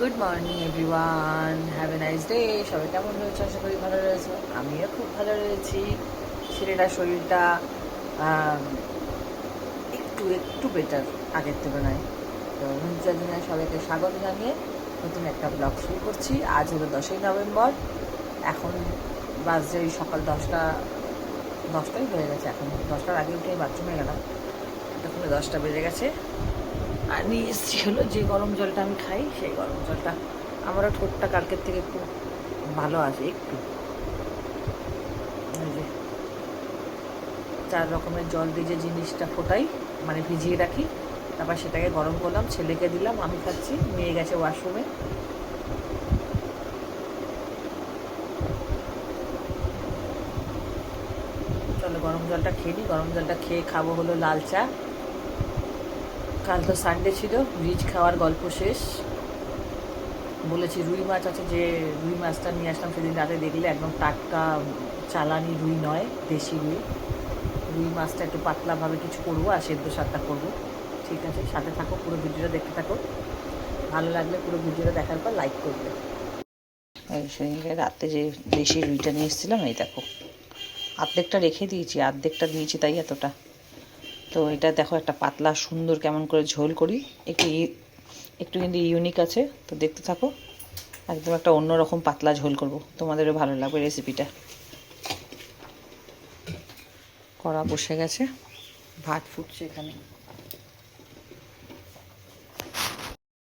Good morning everyone have a nice day সবাই কেমন রয়েছে? আশা করি ভালো রয়েছে। আমিও খুব ভালো রয়েছি। ছেলেটার শরীরটা একটু একটু বেটার আগের তুলনায়। তো দিনে সবাইকে স্বাগত জানিয়ে নতুন একটা ব্লগ শুরু করছি। আজ হলো দশই নভেম্বর। এখন বাজে ওই সকাল দশটা, দশটাই হয়ে গেছে এখন। দশটার আগে উঠে বাথরুমে গেলাম। তখন দশটা বেজে গেছে। আর নিয়ে এসেছি হলো যে গরম জলটা আমি খাই, সেই গরম জলটা। আমারও ঠোঁটটা কালকের থেকে একটু ভালো আছে, একটু। চার রকমের জল দিয়ে যে জিনিসটা ফোটাই মানে ভিজিয়ে রাখি, তারপর সেটাকে গরম করলাম, ছেলেকে দিলাম, আমি খাচ্ছি, মেয়ে গেছে ওয়াশরুমে। চলো গরম জলটা খেয়ে নিই গরম জলটা খেয়ে খাব হলো লাল চা। কাল তো সানডে ছিল, রিচ খাওয়ার গল্প শেষ। বলেছি রুই মাছ আছে যে, রুই মাছটা নিয়ে আসলাম সেদিন রাতে দেখলে একদম টাটকা, চালানি রুই নয়, দেশি রুই। রুই মাছটা একটু পাতলাভাবে কিছু করব আর সেদ্ধ সাতটা করব। ঠিক আছে, সাথে থাকো, পুরো ভিডিওটা দেখতে থাকো। ভালো লাগলে পুরো ভিডিওটা দেখার পর লাইক করবে। সেদিনকে রাতে যে দেশি রুইটা নিয়ে এসেছিলাম, এই দেখো। অর্ধেকটা রেখে দিয়েছি অর্ধেকটা দিয়েছি তাই এতটা। তো এটা দেখো একটা পাতলা, সুন্দর কেমন করে ঝোল করি। একটু একটু কিন্তু ইউনিক আছে, তো দেখতে থাকো। একদম একটা অন্যরকম পাতলা ঝোল করব। তোমাদেরও ভালো লাগবে রেসিপিটা কড়া বসে গেছে। ভাত ফুটছে এখানে।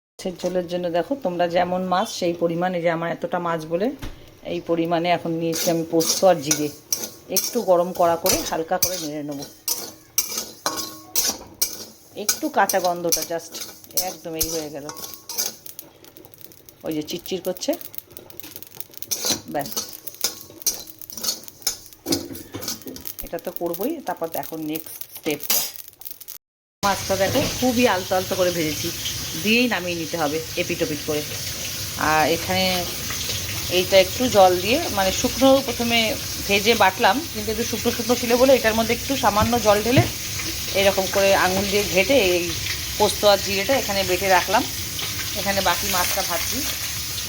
মাছের ঝোলের জন্য দেখো, তোমরা যেমন মাছ, সেই পরিমাণে যে আমার এতটা মাছ বলে, এই পরিমাণে এখন নিয়েছি আমি পোস্ত আর জিরে। একটু গরম কড়া করে হালকা করে নেড়ে নেব। একটু কাঁচা গন্ধটা জাস্ট একদম এই হয়ে গেল। ওই যে চিটচির করছে। ব্যাস। এটা তো করবোই, তারপর দেখো নেক্সট স্টেপটা মাছটা দেখো খুবই আলতো আলতো করে ভেজেছি, দিয়েই নামিয়ে নিতে হবে এপিটোপিট করে। আর এখানে এইটা একটু জল দিয়ে মানে শুকনো প্রথমে ভেজে বাটলাম, কিন্তু একটু শুকনো শুকনো ছিল বলে এটার মধ্যে একটু সামান্য জল ঢেলে এরকম করে আঙুল দিয়ে ঘেটে এই পোস্ত আর জিরেটা এখানে বেটে রাখলাম। এখানে বাকি মাছটা ভাজছি।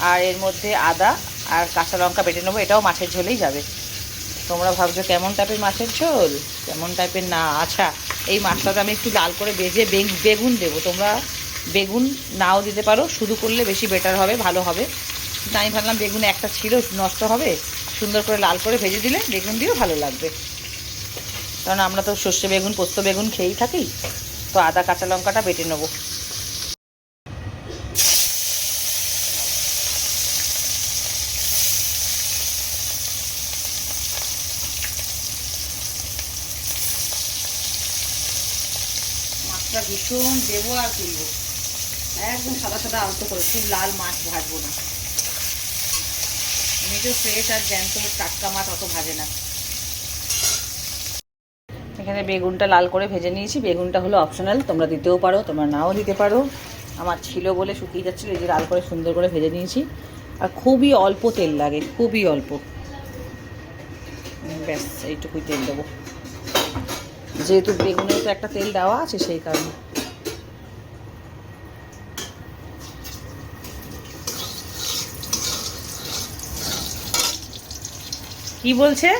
আর এর মধ্যে আদা আর কাঁচা লঙ্কা বেটে নেব। এটাও মাছের ঝোলেই যাবে। তোমরা ভাবছ কেমন টাইপের মাছের ঝোল? কেমন টাইপের না আচ্ছা এই মাছটাতে আমি একটু লাল করে বেগ- বেগুন দেবো। তোমরা বেগুন নাও দিতে পারো। শুধু করলে বেশি বেটার হবে, ভালো হবে। কিন্তু আমি ভাবলাম বেগুন একটা ছিল নষ্ট হবে। সুন্দর করে লাল করে ভেজে দিলে বেগুন দিয়েও ভালো লাগবে। কারণ আমরা তো সর্ষে বেগুন, পোস্ত বেগুন খেয়েই থাকি। তো আদা, কাঁচা লঙ্কাটা বেটে নেব। মাছটা ভীষণ দেবো আর তুলবো। একদম সাদা সাদা আলতো করে, খুব লাল মাছ ভাজবো না। আমি তো ফ্রেশ আর জ্যান্ত টাটকা মাছ অত ভাজে না। এখানে বেগুনটা লাল করে ভেজে নিয়েছি। বেগুনটা হলো অপশনাল তোমরা দিতেও পারো, তোমরা নাও দিতে পারো। আমার ছিল বলে শুকিয়ে যাচ্ছিল, এই যে লাল করে সুন্দর করে ভেজে নিয়েছি। আর খুবই অল্প তেল লাগে, খুবই অল্প। ব্যাস, এইটুকুই তেল দেবো। যেহেতু বেগুনের তো একটা তেল দেওয়া আছে, সেই কারণে। কি বলছে?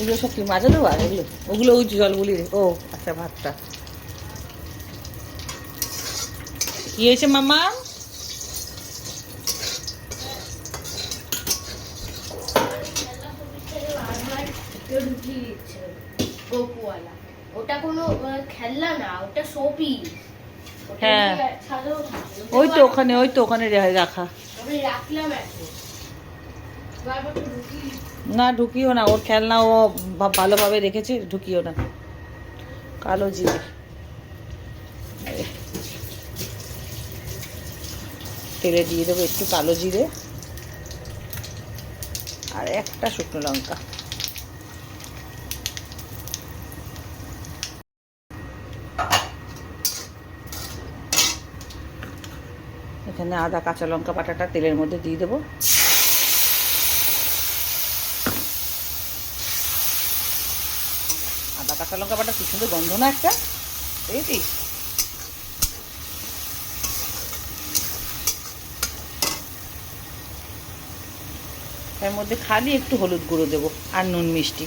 এগুলো সব কি মাজা দেওয়া? এগুলো? ওগুলো ওই জলগুলি ও আচ্ছা ভাতটা। কি হয়েছে মামা? ওটা কোনো খেলনা না ওটা শোপি হ্যাঁ। ওই তো ওখানে ওই তো ওখানে রাখা। রাখলাম না, ঢুকিও না। ওর খেলনা ও ভালোভাবে রেখেছে, ঢুকিও না। কালো জিরে। তেলে দিয়ে দেবো একটু কালো জিরে। আর একটা শুকনো লঙ্কা। এখানে আদা, কাঁচা লঙ্কা, বাটাটা তেলের মধ্যে দিয়ে দেবো। কাঁচা লঙ্কা বাটা কি সুন্দর গন্ধ না একটা? দেখেছি এর মধ্যে খালি একটু হলুদ গুঁড়ো দেবো আর নুন মিষ্টি।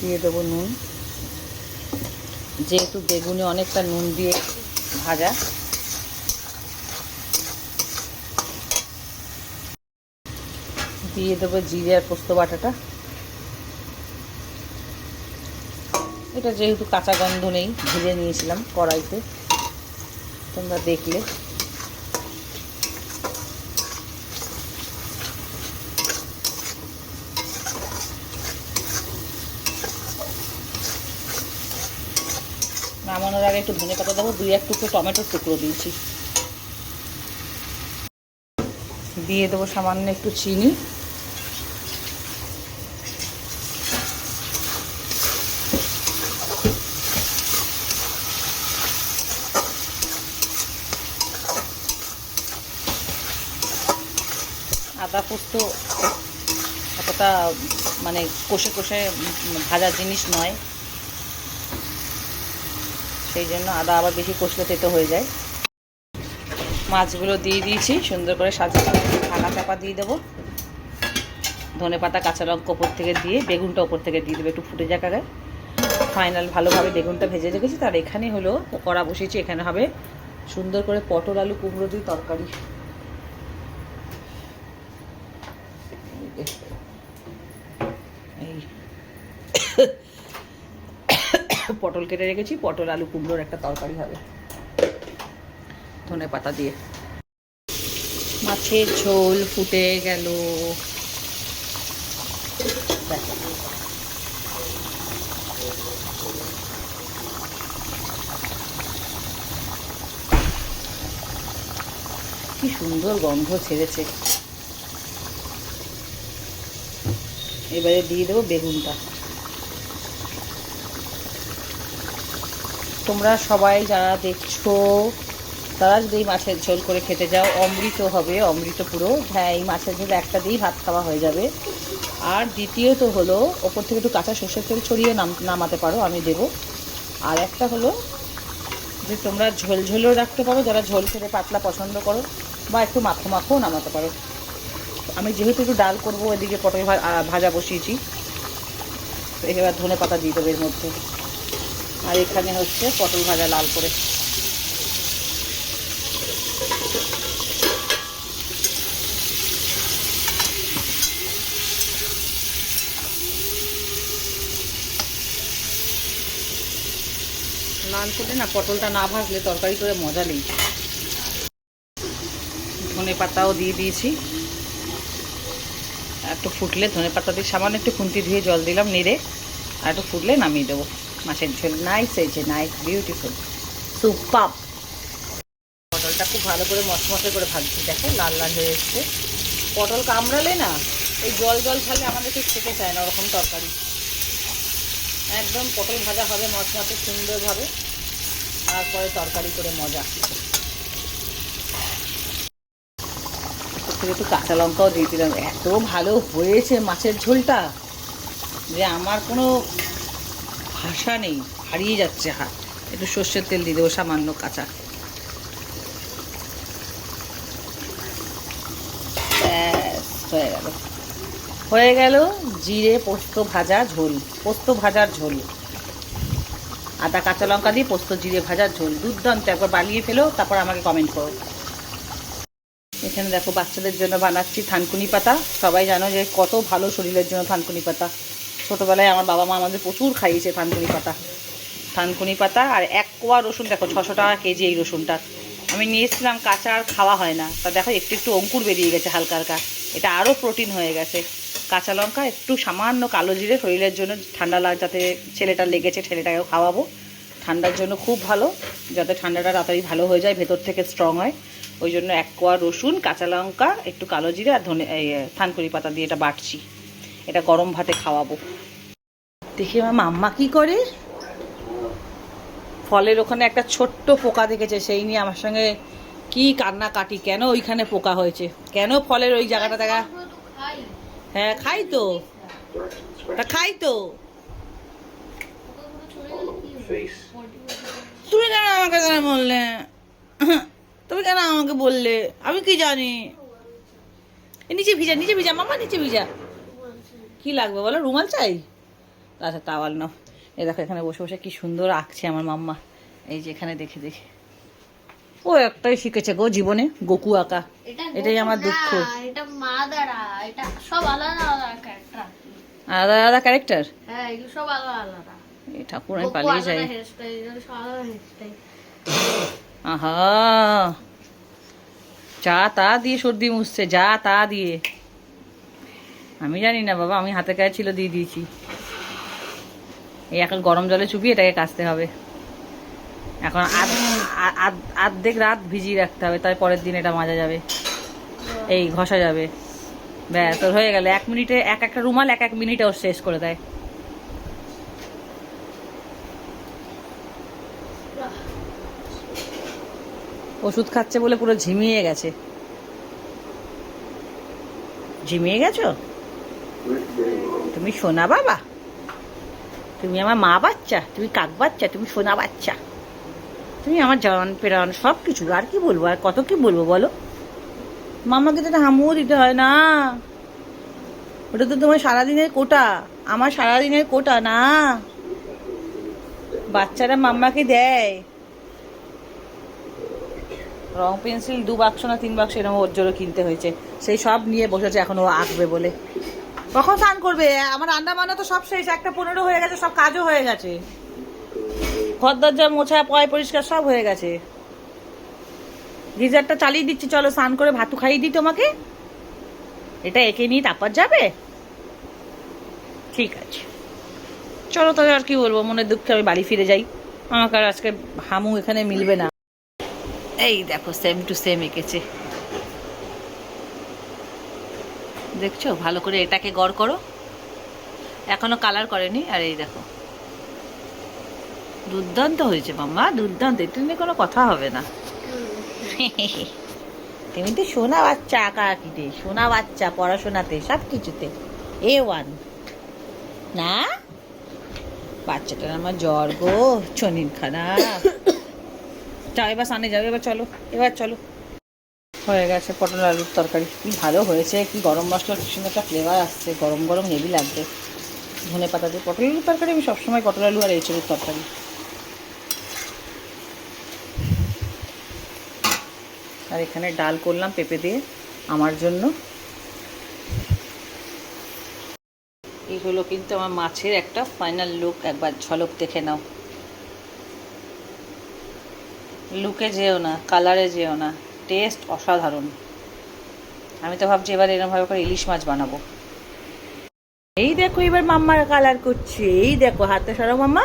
দিয়ে দেবো নুন। যেহেতু বেগুনে অনেকটা নুন দিয়ে ভাজা। দিয়ে দেবো জিরে আর পোস্ত বাটাটা। এটা যেহেতু কাঁচা গন্ধ নেই, ভেজে নিয়েছিলাম কড়াইতে। তোমরা দেখলে। নামানোর আগে একটু ধনে পাতা দেবো, দুই এক টুকরো টমেটোর টুকরো দিয়েছি। দিয়ে দেবো সামান্য একটু চিনি আদা পোস্ত অতটা মানে কষে কষে ভাজার জিনিস নয়। সেই জন্য আদা আবার বেশি কষলে তেতো হয়ে যায়। মাছগুলো দিয়ে দিয়েছি, সুন্দর করে সাজিয়ে ঢাকা চাপা দিয়ে দেবো। ধনে পাতা, কাঁচা লঙ্কা ওপর থেকে দিয়ে, বেগুনটা ওপর থেকে দিয়ে দেবো, একটু ফুটে যাক আগে। ফাইনাল ভালোভাবে বেগুনটা ভেজে রেখেছি, তার এখানে হলো কড়া বসিয়েছি, এখানে হবে সুন্দর করে পটল, আলু, কুমড়ো দিয়ে তরকারি। পটল কেটে রেখেছি, পটল, আলু, কুমড়োর একটা তরকারি হবে। ধনে পাতা দিয়ে। মাছের ঝোল ফুটে গেল। কি সুন্দর গন্ধ ছেড়েছে। এবারে দিয়ে দেবো বেগুনটা। তোমরা সবাই যারা দেখছ, তারা যদি এই মাছের ঝোল করে খেতে যাও, অমৃত হবে, অমৃত পুরো। হ্যাঁ এই মাছের ঝোল একটা দিয়েই ভাত খাওয়া হয়ে যাবে। আর দ্বিতীয়ত হলো, ওপর থেকে একটু কাঁচা সর্ষের তেল ছড়িয়ে নাম, নামাতে পারো, আমি দেবো। আর একটা হলো যে তোমরা ঝোল ঝোলও রাখতে পারো, যারা ঝোল খেতে পাতলা পছন্দ করো, বা একটু মাখো মাখোও নামাতে পারো। আমি যেহেতু একটু ডাল করব এদিকে পটল ভাজা বসিয়েছি এবার ধনে পাতা দিয়ে দেবো এর মধ্যে। আর এখানে হচ্ছে পটল ভাজা লাল করে। লাল করে না, পটলটা না ভাজলে তরকারি করে মজা নেই। ধনে পাতাও দিয়ে দিয়েছি। একটু ফুটলে ধনে পাতা দিয়ে সামান্য একটু খুন্তি ধুয়ে জল দিলাম নেড়ে, আর একটু ফুটলে নামিয়ে দেবো। মাছের ঝোল নাইস হয়েছে নাইস বিউটিফুল সুপাপ পটলটা খুব ভালো করে মশমশে করে ভাজছি, দেখো, লাল লাল হয়ে এসছে। পটল কামড়ালে না, এই জল জল ছাড়লে আমাদের ঠিক খেতে চায় না, ওরকম তরকারি। একদম পটল ভাজা হবে মশমশে সুন্দরভাবে, তারপরে তরকারি করে মজা। একটু কাঁচা লঙ্কাও দিয়ে দিলাম। এত ভালো হয়েছে মাছের ঝোলটা যে আমার কোনো ভাষা নেই, হারিয়ে যাচ্ছে হাত। একটু সর্ষের তেল দিয়ে দেবো, সামান্য কাঁচা। হয়ে গেল। হয়ে গেল জিরে, পোস্ত ভাজা, ঝোল। পোস্ত ভাজার ঝোল। আদা, কাঁচা লঙ্কা দিয়ে পোস্ত, জিরে ভাজার ঝোল। দুর্দান্ত। একবার বানিয়ে ফেলো, তারপর আমাকে কমেন্ট করো। এখানে দেখো, বাচ্চাদের জন্য বানাচ্ছি থানকুনি পাতা। সবাই জানো যে কত ভালো শরীরের জন্য থানকুনি পাতা। ছোটোবেলায় আমার বাবা মা আমাদের প্রচুর খাইয়েছে থানকুনি পাতা। থানকুনি পাতা আর এক কোয়া রসুন, দেখো, ছশো টাকা কেজি এই রসুনটা। আমি নিয়ে এসেছিলাম কাঁচা আর খাওয়া হয় না। তা দেখো, একটু একটু অঙ্কুর বেরিয়ে গেছে হালকা হালকা। এটা আরও প্রোটিন হয়ে গেছে। কাঁচা লঙ্কা, একটু সামান্য কালো জিরে, শরীরের জন্য ঠান্ডা লাগ, যাতে ছেলেটা লেগেছে, ছেলেটাকেও খাওয়াবো। ঠান্ডার জন্য খুব ভালো, যাতে ঠান্ডাটা তাড়াতাড়ি ভালো হয়ে যায়, ভেতর থেকে স্ট্রং হয়। ওই জন্য এক কোয়া রসুন, কাঁচা লঙ্কা, একটু কালো জিরে আর ধনে থানকুনি পাতা দিয়ে এটা বাটছি। এটা গরম ভাতে খাওয়াবো। দেখি আমার মাম্মা কি করে। ফলের ওখানে একটা ছোট্ট পোকা দেখেছে, সেই নিয়ে আমার সঙ্গে কি কান্না কাটি কেন ওইখানে পোকা হয়েছে? কেন ফলের ওই জায়গাটা দেখা? হ্যাঁ খাই তো। খাই তো। তুমি কেন আমাকে কেন বললে? তুমি কেন আমাকে বললে? আমি কি জানি? নিচে ভিজা নিচে ভিজা মামা নিচে ভিজা। কি লাগবে বলো? রুমাল চাই? আচ্ছা তাওয়াল নাও। এ দেখো এখানে বসে বসে কি সুন্দর আঁকছে আমার মাম্মা। এই যে এখানে দেখে দেখে। ও একটাই শিখেছে গো জীবনে গোকু আঁকা। এটাই আমার দুঃখ। এটা মা দ্বারা। এটা সব আলাদা আলাদা ক্যারেক্টার আলাদা আলাদা ক্যারেক্টার হ্যাঁ এগুলো সব আলাদা আলাদা। এই ঠাকুর আমি পালিয়ে যাই। আহা! যা তা দিয়ে সর্দি মুছছে যা তা দিয়ে। আমি জানি না, বাবা, আমি হাতে গায়ে ছিল দিয়ে দিয়েছি। এই এখন গরম জলে চুপিয়ে এটাকে কাচতে হবে। এখন আর্ধেক রাত ভিজিয়ে রাখতে হবে তাই পরের দিন এটা মাজা যাবে। এই ঘষা যাবে। ব্যাস তোর হয়ে গেল। এক মিনিটে, এক একটা রুমাল এক এক মিনিটে ওর শেষ করে দেয়। ওষুধ খাচ্ছে বলে পুরো ঝিমিয়ে গেছে। ঝিমিয়ে গেছো? তুমি সোনা বাবা। তুমি আমার মা বাচ্চা, তুমি কাক বাচ্চা, তুমি সোনা বাচ্চা। তুমি আমার জান পেরান সব কিছু, আর কি বলব, আর কত কি বলব বলো? মামাকে তো হামুও দিতে হয় না। ওটা তো তোমার সারাদিনের কোটা, আমার সারাদিনের কোটা না। বাচ্চারা মাম্মাকে দেয়। রং পেন্সিল দু বাক্স না তিন বাক্স এরকম ওর জন্য কিনতে হয়েছে। সেই সব নিয়ে বসেছে, এখন ও আঁকবে বলে। কখন স্নান করবে? আমার রান্না বান্না তো সব শেষ, একটা পনেরো হয়ে গেছে, সব কাজও হয়ে গেছে। ঘর দরজা মোছা, পয় পরিষ্কার সব হয়ে গেছে। গিজারটা চালিয়ে দিচ্ছি, চলো স্নান করে ভাতু খাইয়ে দিই তোমাকে। এটা একে নিয়ে তারপর যাবে? ঠিক আছে। চলো তবে আর কি বলব মনের দুঃখে আমি বাড়ি ফিরে যাই। আমাকে আর আজকে হামু এখানে মিলবে না। এই দেখো সেম টু সেম এঁকেছে। দেখছ? ভালো করে এটাকে গড় করো। এখনও কালার করেনি। আর এই দেখো। দুর্দান্ত হয়েছে মাম্মা দুর্দান্ত। এটা নিয়ে কোনো কথা হবে না। তুমি তো সোনা বাচ্চা আঁকা আঁকিতে সোনা বাচ্চা পড়াশোনাতে সব কিছুতে। এ ওয়ান না? বাচ্চাটার আমার জ্বর গো চনিন খানা যাও এবার সামনে যাও এবার চলো এবার চলো। হয়ে গেছে পটল আলুর তরকারি। কি ভালো হয়েছে, কি গরম মশলার কি সুন্দর একটা ফ্লেভার আসছে। গরম গরম হেভি লাগবে ধনে পাতা দিয়ে পটল আলুর তরকারি, আমি সবসময় পটল আলু আর এঁচড়ের তরকারি। আর এখানে ডাল করলাম পেঁপে দিয়ে, আমার জন্য। এই হলো কিন্তু আমার মাছের একটা ফাইনাল লুক একবার ঝলক দেখে নাও। লুকে যেও না কালারে যেও না। টেস্ট অসাধারণ। আমি তো ভাবছি এবার এরকমভাবে করে ইলিশ মাছ বানাবো। এই দেখো এবার মাম্মার কালার করছে। এই দেখো, হাতে সরো মাম্মা।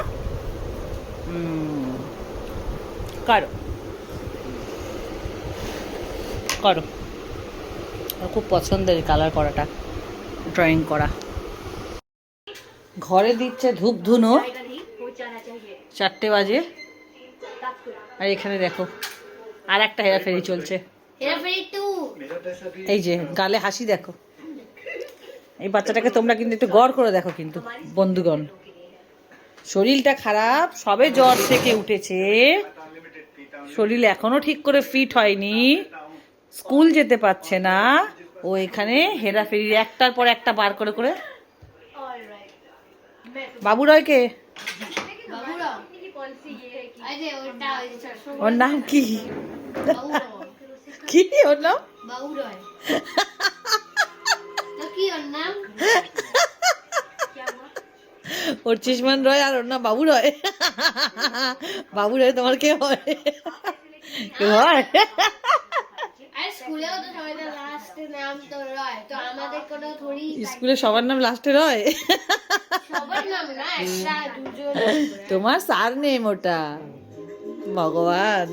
করো। করো। খুব পছন্দের কালার করাটা, ড্রয়িং করা। ঘরে দিচ্ছে ধূপ ধুনো চারটে বাজে। আর এখানে দেখো আর একটা হেরাফেরি চলছে। এই যে গালে হাসি দেখো। এই বাচ্চাটাকে তোমরা কিন্তু একটু গড় করে দেখো কিন্তু বন্ধুগণ। শরীরটা খারাপ সবে জ্বর থেকে উঠেছে। শরীর এখনও ঠিক করে ফিট হয়নি। স্কুল যেতে পারছে না। ও এখানে হেরাফেরি একটার পর একটা বার করে করে। বাবু রয়কে বাবুরা এই যে ওটা ওই যে ছোট ওর নাম কি? কি ওর নাম ওর চিসমান রয় আর ওর নাম বাবু রয় বাবু রয় তোমার কে হয় কে হয় স্কুলে সবার নাম লাস্টে রয় তোমার সার নেম ওটা ভগবান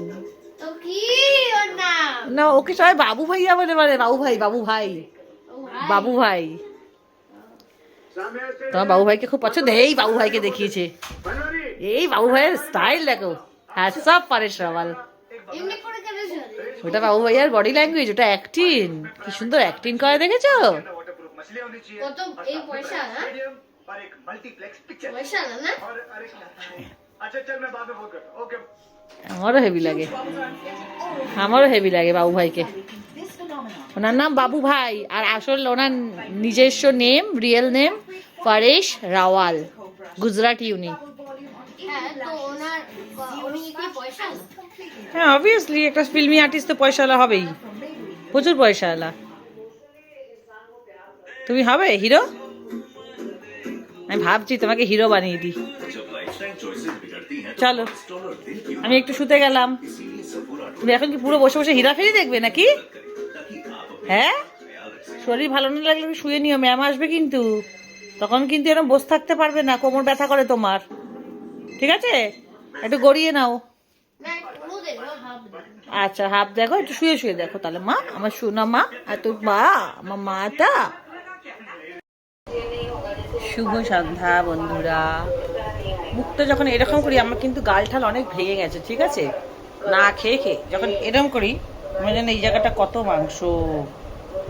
না ওকে সবাই বাবু ভাইয়া বলে বলে বাবু ভাই বাবু ভাই। বাবু ভাই? তোমার বাবু ভাইকে খুব পছন্দ। এই বাবু ভাইকে দেখিয়েছে। এই বাবু ভাইয়ের স্টাইল দেখো। হ্যাঁ সব পারে সবাল ওটা বাবু ভাইয়ার বডি ল্যাঙ্গুয়েজ ওটা অ্যাক্টিং কি সুন্দর অ্যাক্টিং করে দেখেছ? এই পয়সা না? আমারও হেভি লাগে। আমারও হেভি লাগে বাবু ভাইকে। ওনার নাম বাবু ভাই আর আসল ওনার নিজস্ব name real name Paresh Rawal Gujarat ইউনি হ্যাঁ অবভিয়াসলি হ্যাঁ, একটা ফিল্মি আর্টিস্ট তো পয়সাওয়ালা হবেই। প্রচুর পয়সাওয়ালা। তুমি হবে হিরো আমি ভাবছি তোমাকে হিরো বানিয়ে দিই। চলো। আমি একটু শুতে গেলাম। তুমি এখন কি পুরো বসে বসে হেরাফেরি দেখবে নাকি? হ্যাঁ? শরীর ভালো না লাগলে শুয়ে নিও, ম্যাম আসবে কিন্তু। তখন কিন্তু এরকম বসে থাকতে পারবে না, কোমর ব্যথা করে তোমার। ঠিক আছে? একটু গড়িয়ে নাও। আচ্ছা হাফ দেখো, একটু শুয়ে শুয়ে দেখো তাহলে। মা, আমার সোনা মা, আর তোর মা, আমার মাটা। শুভ সন্ধ্যা, বন্ধুরা। মুখটা যখন এরকম করি আমার কিন্তু গাল ঠাল অনেক ভেঙে গেছে ঠিক আছে? না খেয়ে খেয়ে যখন এরকম করি আমার যেন এই জায়গাটা কত মাংস।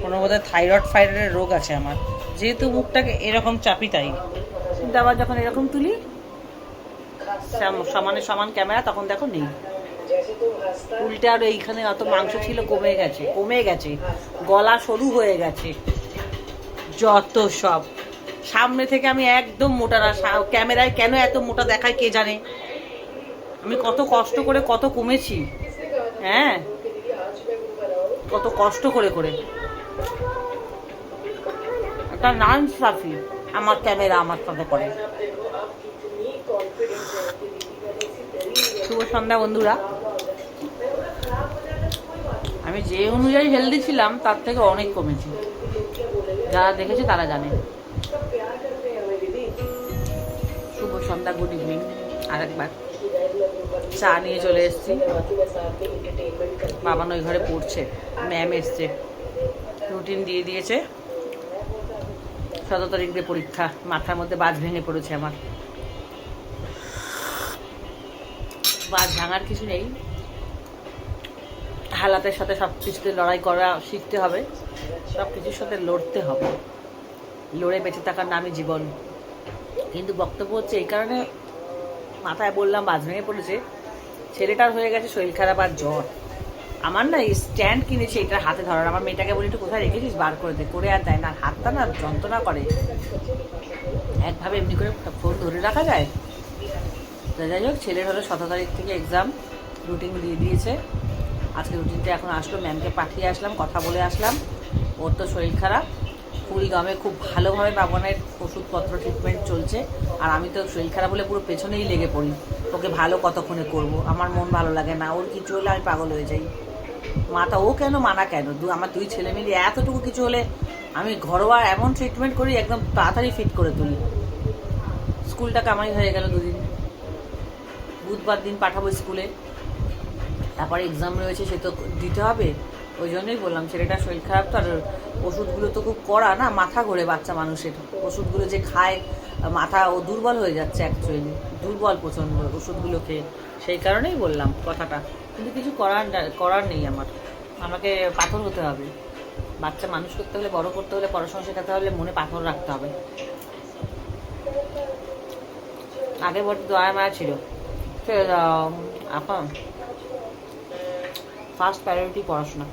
কোনো বোধহয় থাইরয়েড ফাইরয়েডের রোগ আছে আমার। যেহেতু মুখটাকে এরকম চাপি তাই। কিন্তু আবার যখন এরকম তুলি সাম- সমানে সমান ক্যামেরা তখন দেখো নেই। উল্টে আর এইখানে অত মাংস ছিল কমে গেছে কমে গেছে। গলা সরু হয়ে গেছে। যত সব। সামনে থেকে আমি একদম মোটা না ক্যামেরায় কেন এত মোটা দেখায় কে জানে? আমি কত কষ্ট করে কত কমেছি। হ্যাঁ? কত কষ্ট করে করে। একটা নান সাফি আমার ক্যামেরা আমার সাথে করে। শুভ সন্ধ্যা বন্ধুরা। আমি যে অনুযায়ী হেলদি ছিলাম, তার থেকে অনেক কমেছি। যারা দেখেছে তারা জানে। সন্ধ্যা গুড ইভিনিং আরেকবার। চা নিয়ে চলে এসেছি। বাবান ওই ঘরে পড়ছে ম্যাম এসছে। রুটিন দিয়ে দিয়েছে। সতেরো তারিখ দিয়ে পরীক্ষা, মাথার মধ্যে বাজ ভেঙে পড়েছে আমার। বাজ ভাঙার কিছু নেই। হালাতের সাথে সব কিছুতে লড়াই করা শিখতে হবে। সব কিছুর সাথে লড়তে হবে। লড়ে বেঁচে থাকার নামই জীবন। কিন্তু বক্তব্য হচ্ছে এই কারণে মাথায় বললাম, বাজ ভেঙে পড়েছে। ছেলেটার হয়ে গেছে শরীর খারাপ আর জ্বর। আমার না এই স্ট্যান্ড কিনেছি, এটা হাতে ধরার। আমার মেয়েটাকে বলি, একটু কোথায় রেখেছিস? বার করে দে, করে আর দেয় না। হাতটা না যন্ত্রণা করে। একভাবে এমনি করে ফোন ধরে রাখা যায়। তো যাই হোক, ছেলের হলো সতেরো তারিখ থেকে এক্সাম রুটিন দিয়ে দিয়েছে। আজকে রুটিনটা এখন আসলো ম্যামকে পাঠিয়ে আসলাম, কথা বলে আসলাম। ওর তো শরীর খারাপ। কুড়িগ্রামে খুব ভালোভাবে বাবনের ওষুধপত্র ট্রিটমেন্ট চলছে। আর আমি তো শরীর খারাপ হলে পুরো পেছনেই লেগে পড়ি। ওকে ভালো কতক্ষণে করব? আমার মন ভালো লাগে না। ওর কিছু হলে আমি পাগল হয়ে যাই। মাথা ও কেন মানা কেন? দু, আমার দুই ছেলে মিলে এতটুকু কিছু হলে আমি ঘরোয়া এমন ট্রিটমেন্ট করি, একদম তাড়াতাড়ি ফিট করে তুলি। স্কুলটা কামাই হয়ে গেল দুদিন। বুধবার দিন পাঠাবো স্কুলে। তারপরে এক্সাম রয়েছে, সে তো দিতে হবে। ওই জন্যই বললাম ছেলেটার শরীর খারাপ তো, আর ওষুধগুলো তো খুব কড়া না, মাথা ঘোরে বাচ্চা মানুষের। ওষুধগুলো যে খায়, মাথা ও দুর্বল হয়ে যাচ্ছে অ্যাকচুয়ালি দুর্বল প্রচণ্ড ওষুধগুলো খেয়ে। সেই কারণেই বললাম কথাটা। কিন্তু কিছু করার করার নেই আমার। আমাকে পাথর হতে হবে। বাচ্চা মানুষ করতে হলে, বড় করতে হলে, পড়াশোনা শেখাতে হলে মনে পাথর রাখতে হবে। আগে বড় দয়া মায়া ছিল। এখন ফার্স্ট প্রায়োরিটি পড়াশোনা।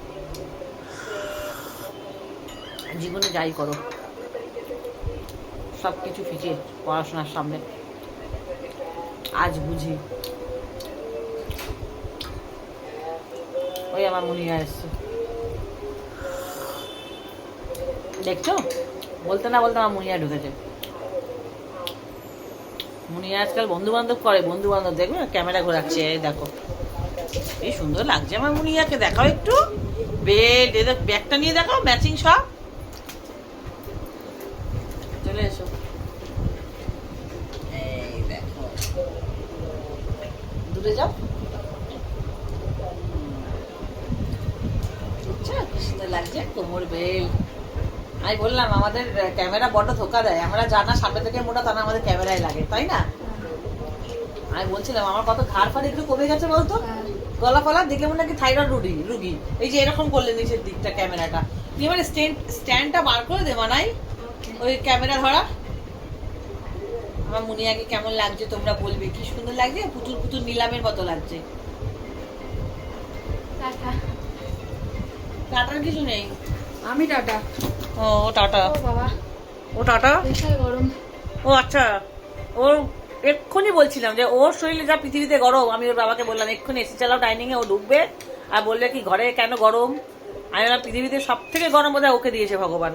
জীবনে যাই করো। সব কিছু ফিকে পড়াশোনার সামনে। আজ বুঝি। ওই আমার মুনিয়া এসছে। দেখছ? বলতে না বলতে আমার মুনিয়া ঢুকেছে। মুনিয়া আজকাল বন্ধু বান্ধব করে বন্ধু বান্ধব দেখবে? ক্যামেরা ঘোরাচ্ছে দেখো। এই সুন্দর লাগছে আমার মুনিয়াকে দেখাও একটু। বেল্ট এদের ব্যাগটা নিয়ে দেখাও ম্যাচিং সব। চলে এসো। দূরে যাও। লাগছে কোমর আমি বললাম আমাদের ক্যামেরা বড্ড ধোকা দেয়। আমরা জানা সামনে থেকে মোটা তা আমাদের ক্যামেরায় লাগে তাই না? আমি বলছিলাম আমার কত ঘাড় ফাড় একটু কমে গেছে বলতো? গলা ফলা দেখে মনে হয় কি থাইরয়েড রুগী রুগী। এই যে এরকম করলে নিচের দিকটা ক্যামেরাটা। তুই এবারে স্ট্যান্ড স্ট্যান্ডটা বার করে দে মানাই। ওই ক্যামেরা ধরা আমার মুনিয়াকে কেমন লাগছে তোমরা বলবে। কি সুন্দর লাগছে? পুতুল পুতুল নিলামের মতো লাগছে। টাটা। টাটার কিছু নেই? আমি টাটা। ও ও টাটা। ও বাবা। ও টাটা? গরম। ও আচ্ছা। ওর এক্ষুনি বলছিলাম যে ওর শরীরে যা পৃথিবীতে গরম আমি ওর বাবাকে বললাম এক্ষুনি এসি চালাও ডাইনিং এ ও ঢুকবে। আর বলবে কি ঘরে কেন গরম? আমি পৃথিবীতে সব থেকে গরম বোধহয় ওকে দিয়েছে ভগবান।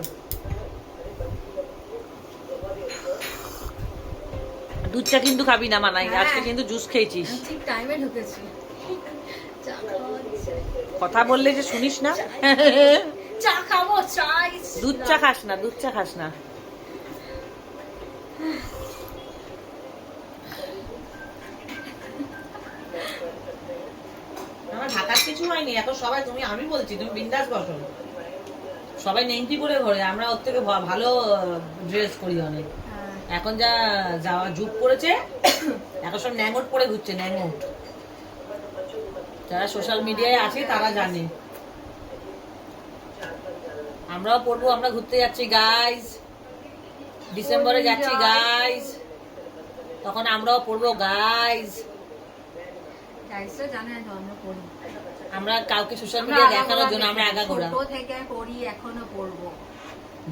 দুধ চা কিন্তু খাবি না মানাই আজকে কিন্তু জুস খেয়েছিস। ঠিক টাইমে ঢুকেছি। কথা বললে যে শুনিস না? চা খাব দুধ চা খাস না দুধ চা খাস না। আমার ঢাকার কিছু হয়নি এখন সবাই তুমি আমি বলছি তুমি বিন্দাস বসো। সবাই নেংটি পরে ঘরে? আমরা ওর থেকে ভালো ড্রেস করি অনেক। এখন যা যাওয়া যুগ পড়েছে এখন সব ন্যাঙ্গট পরে ঘুরছে ন্যাঙ্গট যারা সোশ্যাল মিডিয়ায় আছে তারা জানে। আমরাও পড়ব আমরা ঘুরতে যাচ্ছি গাইজ ডিসেম্বরে যাচ্ছি গাইজ তখন আমরাও পড়ব গাইজ আমরা কাউকে সোশ্যাল মিডিয়া দেখানোর জন্য আমরা থেকে পড়ি এখনও পড়ব।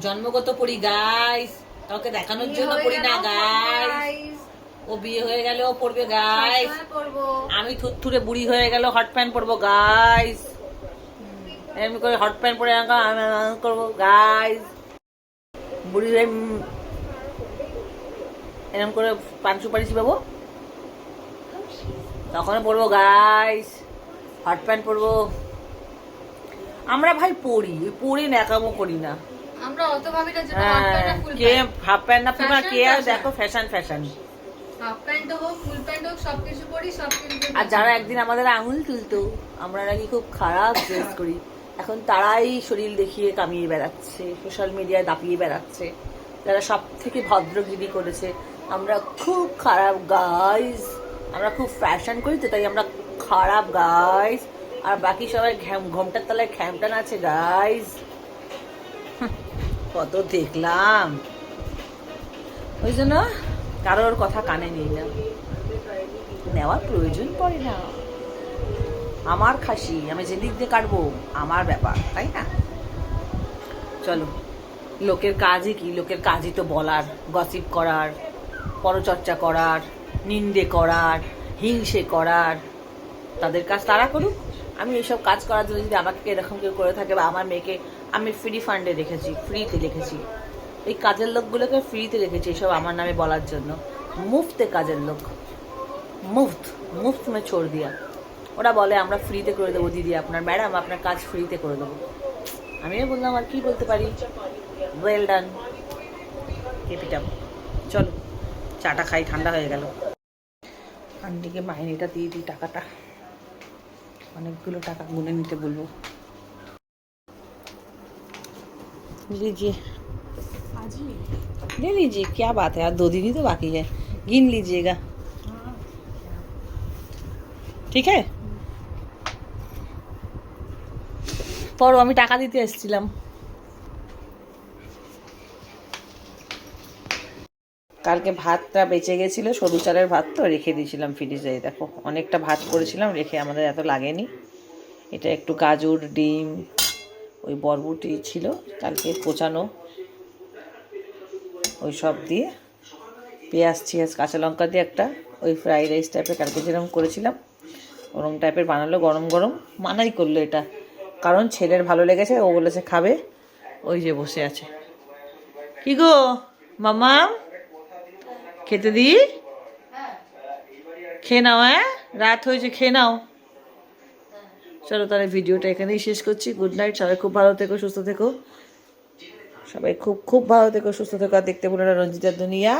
জন্মগত পড়ি গাইজ কাউকে দেখানোর জন্য পড়ি না গাইজ ও বিয়ে হয়ে পড়বে গাইজ পড়ব। আমি থুরথুরে বুড়ি হয়ে গেল হট প্যান্ট পরবো গাইজ এমনি করে হট প্যান্ট পরে করব গাইজ বুড়ি হয়ে এরকম করে পান সুপারি চিবাবো তখন পরবো গাইজ হট প্যান্ট পরবো। আমরা ভাই পড়ি পড়ি ন্যাকামো করি না। আমরা অত ভাবি না যে হ্যাঁ কে হাফ প্যান্ট না আর কে আর দেখো ফ্যাশন ফ্যাশন হাফ প্যান্ট হোক ফুল প্যান্ট হোক সবকিছু পরি সব কিন্তু আর যারা একদিন আমাদের আঙুল তুলতো আমরা নাকি খুব খারাপ ড্রেস করি। এখন তারাই শরীর দেখিয়ে কামিয়ে বেড়াচ্ছে সোশ্যাল মিডিয়ায় দাপিয়ে বেড়াচ্ছে। যারা সব থেকে ভদ্রগিরি করেছে আমরা খুব খারাপ গাইজ আমরা খুব ফ্যাশন করি তো তাই আমরা খারাপ গাইজ আর বাকি সবাই ঘ্যাম- ঘোমটার তলায় খ্যামটান আছে গাইজ কত দেখলাম। ওই জন্য কারোর কথা কানে নিই না। নেওয়ার প্রয়োজন পড়ে না। আমার খাসি, আমি যেদিক দিয়ে কাটবো, আমার ব্যাপার, তাই না? চলো, লোকের কাজই কি? লোকের কাজই তো বলার গসিপ করার, পরচর্চা করার, নিন্দে করার, হিংসে করার। তাদের কাজ তারা করুক। আমি এইসব কাজ করার জন্য যদি আমাকে এরকম কেউ করে থাকে বা আমার মেয়েকে আমি ফ্রি ফান্ডে রেখেছি ফ্রিতে রেখেছি। এই কাজের লোকগুলোকে ফ্রিতে রেখেছি এসব আমার নামে বলার জন্য। মুফতে কাজের লোক। মুফত মুফত মে ছোড় দিয়া। ওরা বলে, আমরা ফ্রিতে করে দেবো, দিদি আপনার, ম্যাডাম আপনার কাজ ফ্রিতে করে দেবো। আমিও বললাম, আর কি বলতে পারি? ওয়েল ডান কেপিটাম চলো, চাটা খাই, ঠান্ডা হয়ে গেল। আন্টিকে মাইনেটা দিয়ে দিই টাকাটা। অনেকগুলো টাকা গুনে নিতে বলব। लीजिए ले लीजिए क्या बात है यार दो दिन ही तो बाकी है गिन लीजिएगा ঠিক আছে পরও আমি টাকা দিতে এসেছিলাম কালকে ভাতটা বেঁচে গেছিল সরু চালের ভাত তো রেখে দিয়েছিলাম ফ্রিজে এই দেখো অনেকটা ভাত করেছিলাম রেখে আমাদের এত লাগেনি এটা একটু গাজর ডিম ওই বরবটি ছিল, কালকে কোচানো ওই সব দিয়ে পেঁয়াজ, ছিয়াজ, কাঁচা লঙ্কা দিয়ে একটা ওই ফ্রাইড রাইস টাইপের কালকে যেরকম করেছিলাম ওরম টাইপের বানালো, গরম গরম। মানাই করল এটা। কারণ ছেলের ভালো লেগেছে, ও বলেছে, খাবে। ওই যে বসে আছে। কি গো, মামা? খেতে দি? খেয়ে নাও হ্যাঁ? রাত হয়েছে, খেয়ে নাও। চলো তাহলে ভিডিওটা এখানেই শেষ করছি। গুড নাইট সবাই খুব ভালো থেকো, সুস্থ থেকো। সবাই খুব খুব ভালো থেকো, সুস্থ থেকো। আর দেখতে না রঞ্জিতার দুনিয়া।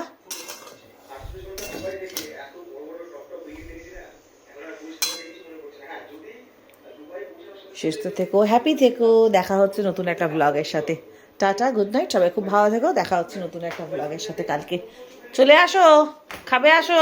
সুস্থ থেকো হ্যাপি থেকো। দেখা হচ্ছে নতুন একটা ব্লগের সাথে। টাটা গুড নাইট সবাই খুব ভালো থেকো। দেখা হচ্ছে নতুন একটা ব্লগের সাথে কালকে। চলে আসো, খাবে আসো।